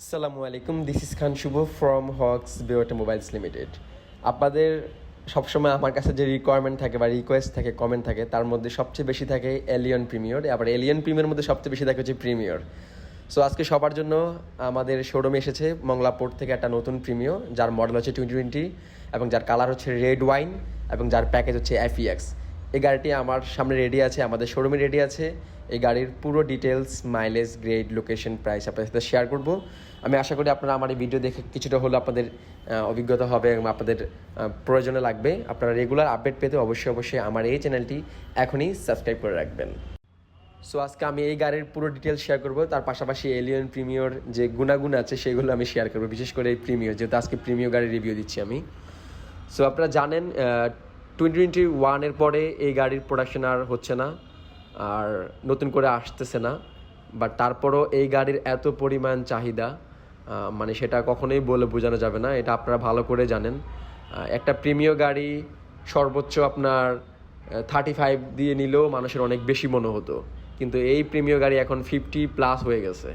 আসসালামু আলাইকুম this is Khan Shubho from Hawks বিওটা মোবাইলস লিমিটেড আপনাদের সবসময় আমার কাছে যে রিকোয়ারমেন্ট থাকে বা রিকোয়েস্ট থাকে কমেন্ট থাকে, তার মধ্যে সবচেয়ে বেশি থাকে এলিয়ন প্রিমিয়র আবার এলিয়ন প্রিমিয়র মধ্যে সবচেয়ে বেশি থাকে হচ্ছে প্রিমিয়র সো আজকে সবার জন্য আমাদের শোরুমে এসেছে মংলাপোর্ট থেকে একটা নতুন প্রিমিয়র যার মডেল হচ্ছে টোয়েন্টি টোয়েন্টি এবং যার কালার হচ্ছে রেড ওয়াইন এবং যার প্যাকেজ হচ্ছে এফইএক্স এই গাড়িটি আমার সামনে রেডি আছে, আমাদের শোরুমে রেডি আছে। এই গাড়ির পুরো details mileage grade location price আপনাদের সাথে শেয়ার করব। আমি আশা করি আপনারা আমার এই ভিডিও দেখে কিছুটা হলেও আপনাদের অভিজ্ঞতা হবে এবং আপনাদের প্রয়োজনে লাগবে। আপনারা রেগুলার আপডেট পেতে অবশ্যই অবশ্যই আমার এই চ্যানেলটি এখনই সাবস্ক্রাইব করে রাখবেন। সো আজকে আমি এই গাড়ির পুরো ডিটেলস শেয়ার করব। তার পাশাপাশি এলিয়ন প্রিমিয়র যে গুণাগুণ আছে, সেগুলো আমি শেয়ার করব। বিশেষ করে এই প্রিমিয়র যেহেতু আজকে প্রিমিয়র গাড়ির রিভিউ দিচ্ছি আমি। সো আপনারা জানেন টোয়েন্টি টোয়েন্টি ওয়ানের পরে এই গাড়ির প্রোডাকশন আর হচ্ছে না, আর নতুন করে আসতেছে না। বাট তারপরও এই গাড়ির এত পরিমাণ চাহিদা মানে সেটা কখনোই বলে বোঝানো যাবে না, এটা আপনারা ভালো করে জানেন। একটা প্রিমিয় গাড়ি সর্বোচ্চ আপনার থার্টি ফাইভ দিয়ে নিলেও মানুষের অনেক বেশি মনে হতো। কিন্তু এই প্রিমিয় গাড়ি এখন ফিফটি প্লাস হয়ে গেছে।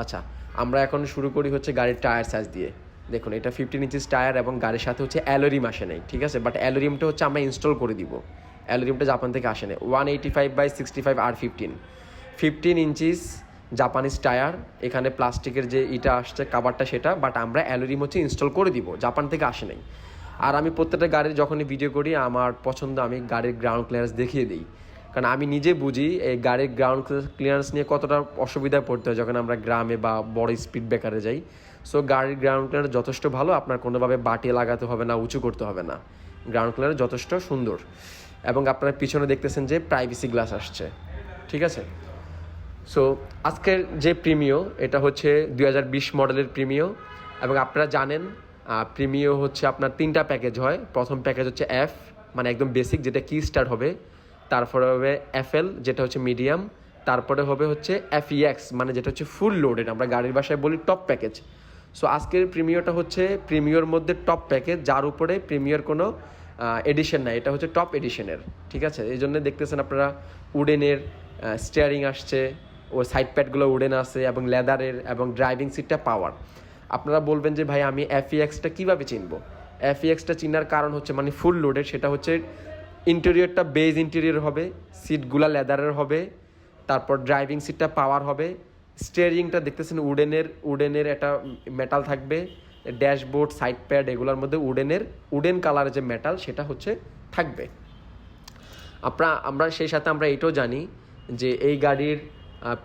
আচ্ছা আমরা এখন শুরু করি হচ্ছে গাড়ির টায়ার সাইজ দিয়ে। দেখুন, এটা ফিফটিন ইঞ্চিস টায়ার এবং গাড়ির সাথে হচ্ছে অ্যালোরিম আসে নাই, ঠিক আছে? বাট অ্যালোরিমটা হচ্ছে আমরা ইনস্টল করে দিব। অ্যালোরিমটা জাপান থেকে আসে নাই। One eighty five by sixty five R fifteen fifteen inches Japanese tyre এখানে প্লাস্টিকের যে ইটা আসছে কাবারটা সেটা বাট আমরা অ্যালোরিম হচ্ছে ইনস্টল করে দিব জাপান থেকে আসে নাই। আর আমি প্রত্যেকটা গাড়ির যখনই ভিডিও করি, আমার পছন্দ আমি গাড়ির গ্রাউন্ড ক্লিয়ারেন্স দেখিয়ে দিই। কারণ আমি নিজে বুঝি এই গাড়ির গ্রাউন্ড ক্লিয়ারেন্স নিয়ে কতটা অসুবিধায় পড়তে হয় যখন আমরা গ্রামে বা বড় স্পিড ব্রেকারে যাই। সো গাড়ির গ্রাউন্ড ক্লিয়ার যথেষ্ট ভালো, আপনার কোনোভাবে বাটিয়ে লাগাতে হবে না, উঁচু করতে হবে না। গ্রাউন্ড ক্লিয়ার যথেষ্ট সুন্দর। এবং আপনার পিছনে দেখতেছেন যে প্রাইভেসি গ্লাস আসছে। ঠিক আছে? সো আজকের যে প্রিমিও, এটা হচ্ছে দু হাজার বিশ মডেলের প্রিমিও। এবং আপনারা জানেন প্রিমিও হচ্ছে আপনার তিনটা প্যাকেজ হয়। প্রথম প্যাকেজ হচ্ছে এফ মানে একদম বেসিক যেটা কি স্টার্ট হবে। তারপরে হবে এফএল যেটা হচ্ছে মিডিয়াম তারপরে হবে হচ্ছে এফইএক্স মানে যেটা হচ্ছে ফুল লোডেড আমরা গাড়ির বাসায় বলি টপ প্যাকেজ সো আজকের প্রিমিয়রটা হচ্ছে প্রিমিয়র মধ্যে টপ প্যাকেজ যার উপরে প্রিমিয়র কোনো এডিশন নাই, এটা হচ্ছে টপ এডিশনের ঠিক আছে? এই জন্য দেখতেছেন আপনারা উডেনের স্টিয়ারিং আসছে, ও সাইড প্যাডগুলো উডেন আছে, এবং লেদারের এবং ড্রাইভিং সিটটা পাওয়ার আপনারা বলবেন যে, ভাই, আমি এফ এফইএক্সটা কীভাবে চিনবো? এফইএক্সটা চিনার কারণ হচ্ছে মানে ফুল লোডেড সেটা হচ্ছে ইন্টেরিয়রটা বেজ ইন্টেরিয়র হবে সিটগুলা লেদারের হবে, তারপর ড্রাইভিং সিটটা পাওয়ার হবে স্টিয়ারিংটা দেখতেছেন উডেনের উডেনের একটা মেটাল থাকবে ড্যাশবোর্ড সাইড প্যাড এগুলোর মধ্যে উডেনের উডেন কালারের যে মেটাল সেটা হচ্ছে থাকবে। আমরা আমরা সেই সাথে আমরা এটাও জানি যে এই গাড়ির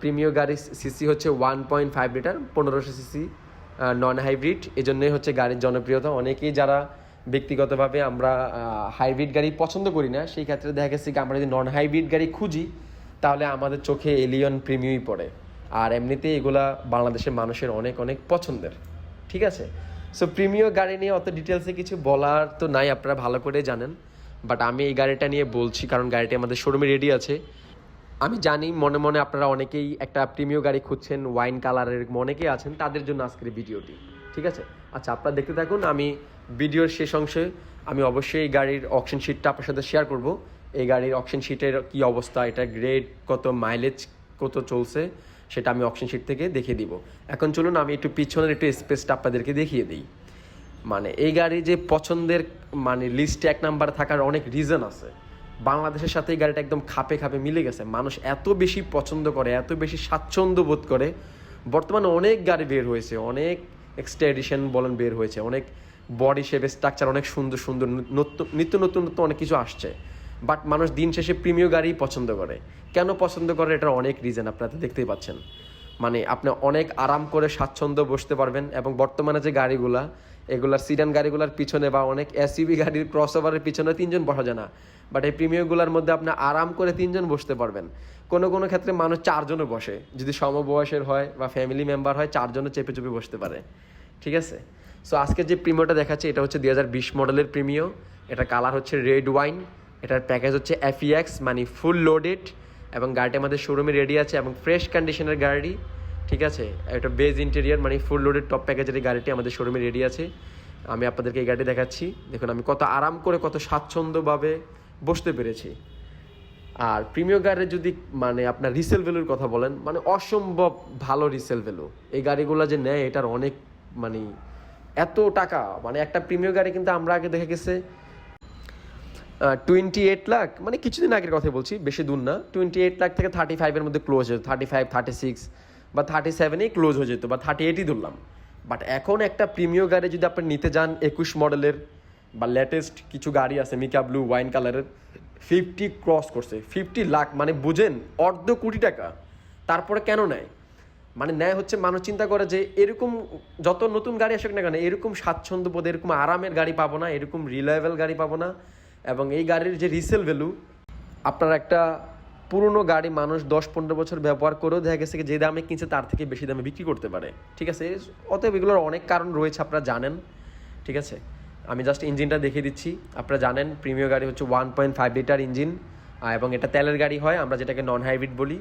প্রিমিয় গাড়ির সিসি হচ্ছে ওয়ান পয়েন্ট ফাইভ লিটার পনেরোশো সিসি নন হাইব্রিড এই জন্যই হচ্ছে গাড়ির জনপ্রিয়তা। অনেকেই যারা ব্যক্তিগতভাবে আমরা হাইব্রিড গাড়ি পছন্দ করি না, সেই ক্ষেত্রে দেখা গেছে কি আমরা যদি নন হাইব্রিড গাড়ি খুঁজি, তাহলে আমাদের চোখে এলিয়ন প্রিমিয়ই পড়ে। আর এমনিতেই এগুলা বাংলাদেশের মানুষের অনেক অনেক পছন্দের। ঠিক আছে? সো প্রিমিয় গাড়ি নিয়ে অত ডিটেলসে কিছু বলার তো নাই, আপনারা ভালো করে জানেন। বাট আমি এই গাড়িটা নিয়ে বলছি, কারণ গাড়িটি আমাদের শোরুমে রেডি আছে। আমি জানি, মনে মনে আপনারা অনেকেই একটা প্রিমিয় গাড়ি খুঁজছেন ওয়াইন কালারের অনেকেই আছেন, তাদের জন্য আজকের ভিডিওটি ঠিক আছে? আচ্ছা আপনারা দেখতে থাকুন, আমি ভিডিওর শেষ অংশে আমি অবশ্যই এই গাড়ির অকশন শিটটা আপনার সাথে শেয়ার করব। এই গাড়ির অকশন শিটের কি অবস্থা, এটা গ্রেড কত মাইলেজ কত চলছে, সেটা আমি অকশন শিট থেকে দেখিয়ে দিব। এখন চলুন, আমি একটু পিছনের একটু স্পেসটা আপনাদেরকে দেখিয়ে দিই। মানে এই গাড়ি যে পছন্দের মানে লিস্টে এক নাম্বার থাকার অনেক রিজন আছে। বাংলাদেশের সাথে এই গাড়িটা একদম খাপে খাপে মিলে গেছে। মানুষ এত বেশি পছন্দ করে, এত বেশি স্বাচ্ছন্দ্য বোধ করে। বর্তমানে অনেক গাড়ি বের হয়েছে, অনেক এক্সট্রা এডিশন বলেন বের হয়েছে। অনেক বডি শেপের স্ট্রাকচার অনেক সুন্দর সুন্দর নিত্য নতুন নতুন অনেক কিছু আসছে। বাট মানুষ দিন শেষে প্রিমিয় গাড়ি পছন্দ করে। কেন পছন্দ করে? এটার অনেক রিজন আপনারা দেখতেই পাচ্ছেন। মানে আপনি অনেক আরাম করে স্বাচ্ছন্দ্য বসতে পারবেন এবং বর্তমানে যে গাড়িগুলা, এগুলার সিডান গাড়িগুলোর পিছনে বা অনেক এসইবি গাড়ির ক্রস ওভারের পিছনে তিনজন বসা যায় না। বাট এই প্রিমিয়রগুলোর মধ্যে আপনি আরাম করে তিনজন বসতে পারবেন। কোনো কোনো ক্ষেত্রে মানুষ চারজনও বসে। যদি সমবয়সের হয় বা ফ্যামিলি মেম্বার হয়, চারজনও চেপে চেপে বসতে পারে। ঠিক আছে? সো আজকে যে প্রিমিয়টা দেখাচ্ছে, এটা হচ্ছে দুই হাজার বিশ মডেলের প্রিমিয় এটা কালার হচ্ছে রেড ওয়াইন এটার প্যাকেজ হচ্ছে এফইএক্স মানে ফুল লোডেড এবং গাড়িটা আমাদের শোরুমে রেডি আছে এবং ফ্রেশ কন্ডিশনের গাড়ি। ঠিক আছে? এটা বেজ ইন্টেরিয়ার মানে ফুল লোডেড টপ প্যাকেজের এই গাড়িটি আমাদের শোরুমে রেডি আছে। আমি আপনাদেরকে এই গাড়িটি দেখাচ্ছি। দেখুন, আমি কত আরাম করে, কত স্বাচ্ছন্দ্যভাবে বসতে পেরেছি। আর প্রিমিয় গাড়ির যদি মানে আপনার রিসেল ভ্যালুর কথা বলেন মানে অসম্ভব ভালো রিসেল ভ্যালু এই গাড়িগুলো যে নেয়, এটার অনেক মানে এত টাকা মানে একটা প্রিমিয় গাড়ি কিন্তু আমরা আগে দেখে গেছে টোয়েন্টি এইট লাখ মানে কিছুদিন আগের কথা বলছি, বেশি দূর না টোয়েন্টি এইট লাখ থেকে থার্টি ফাইভের মধ্যে ক্লোজ হয়ে থার্টি ফাইভ থার্টি সিক্স বা থার্টি সেভেনেই ক্লোজ হয়ে যেত, বা থার্টি এইটই ধরলাম। বাট এখন একটা প্রিমিয় গাড়ি যদি আপনি নিতে যান, একুশ মডেলের বা লেটেস্ট কিছু গাড়ি আছে মিকা ব্লু ওয়াইন কালারের ফিফটি ক্রস করছে। ফিফটি লাখ মানে বুঝেন, অর্ধ কোটি টাকা। তারপরে কেন নেয়? মানে ন্যায় হচ্ছে, মানুষ চিন্তা করে যে এরকম যত নতুন গাড়ি আসুক না কেন, এরকম স্বাচ্ছন্দ্য বোধ এরকম আরামের গাড়ি পাবো না, এরকম রিলায়েবল গাড়ি পাবো না। এবং এই গাড়ির যে রিসেল ভ্যালু আপনার একটা পুরনো গাড়ি মানুষ দশ পনেরো বছর ব্যবহার করেও দেখা গেছে যে দামে কিনছে তার থেকে বেশি দামে বিক্রি করতে পারে। ঠিক আছে? অতএব এগুলোর অনেক কারণ রয়েছে, আপনারা জানেন। ঠিক আছে? আমি জাস্ট ইঞ্জিনটা দেখিয়ে দিচ্ছি। আপনারা জানেন প্রিমিয় গাড়ি হচ্ছে one point five litre engine এবং এটা তেলের গাড়ি হয়, আমরা যেটাকে নন হাইব্রিড বলি।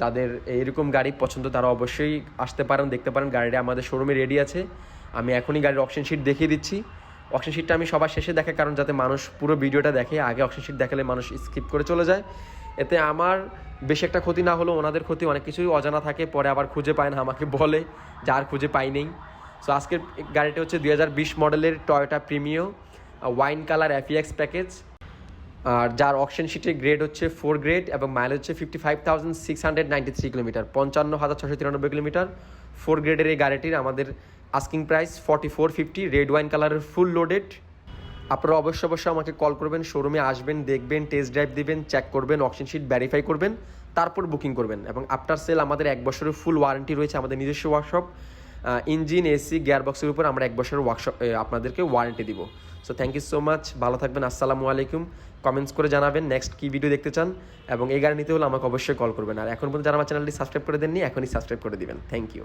যাদের এইরকম গাড়ি পছন্দ, তারা অবশ্যই আসতে পারেন, দেখতে পারেন, গাড়িটা আমাদের শোরুমে রেডি আছে। আমি এখনই গাড়ির অপশন শিট দেখিয়ে দিচ্ছি। অপশন শিটটা আমি সবার শেষে দেখে কারণ যাতে মানুষ পুরো ভিডিওটা দেখে, আগে অপশন শিট দেখালে মানুষ স্কিপ করে চলে যায়। এতে আমার বেশি একটা ক্ষতি না হলেও ওনাদের ক্ষতি, অনেক কিছুই অজানা থাকে, পরে আবার খুঁজে পায় না, আমাকে বলে যে আর খুঁজে পাই নেই। সো আজকের গাড়িটা হচ্ছে দুই হাজার বিশ মডেলের Toyota Premio wine colour F EX package আর যার অকশন শিটের গ্রেড হচ্ছে ফোর গ্রেড এবং মাইল হচ্ছে fifty five thousand six hundred ninety three kilometre পঞ্চান্ন হাজার ছশো তিরানব্বই কিলোমিটার ফোর গ্রেডের এই গাড়িটির আমাদের asking price forty four fifty red wine কালারের ফুল লোডেড আপনারা অবশ্যই অবশ্যই আমাকে কল করবেন শোরুমে আসবেন, দেখবেন টেস্ট ড্রাইভ দিবেন চেক করবেন অকশন শিট ভ্যারিফাই করবেন, তারপর বুকিং করবেন। এবং আফটার সেল আমাদের এক বছরের ফুল ওয়ারেন্টি রয়েছে আমাদের নিজস্ব ওয়ার্কশপ ইঞ্জিন, এসি, গিয়ারবক্সের উপর আমরা এক বছরের ওয়ার্কশপ আপনাদেরকে ওয়ারেন্টি দিব। So thank you so much ভালো থাকবেন, আসসালামু আলাইকুম। কমেন্টস করে জানাবেন নেক্সট কী ভিডিও দেখতে চান, এবং এই গাড়ি নিতে হলে আমাকে অবশ্যই কল করবেন। আর এখন পর্যন্ত যারা আমার চ্যানেলটি সাবস্ক্রাইব করে দেননি, এখনই সাবস্ক্রাইব করে দিবেন। Thank you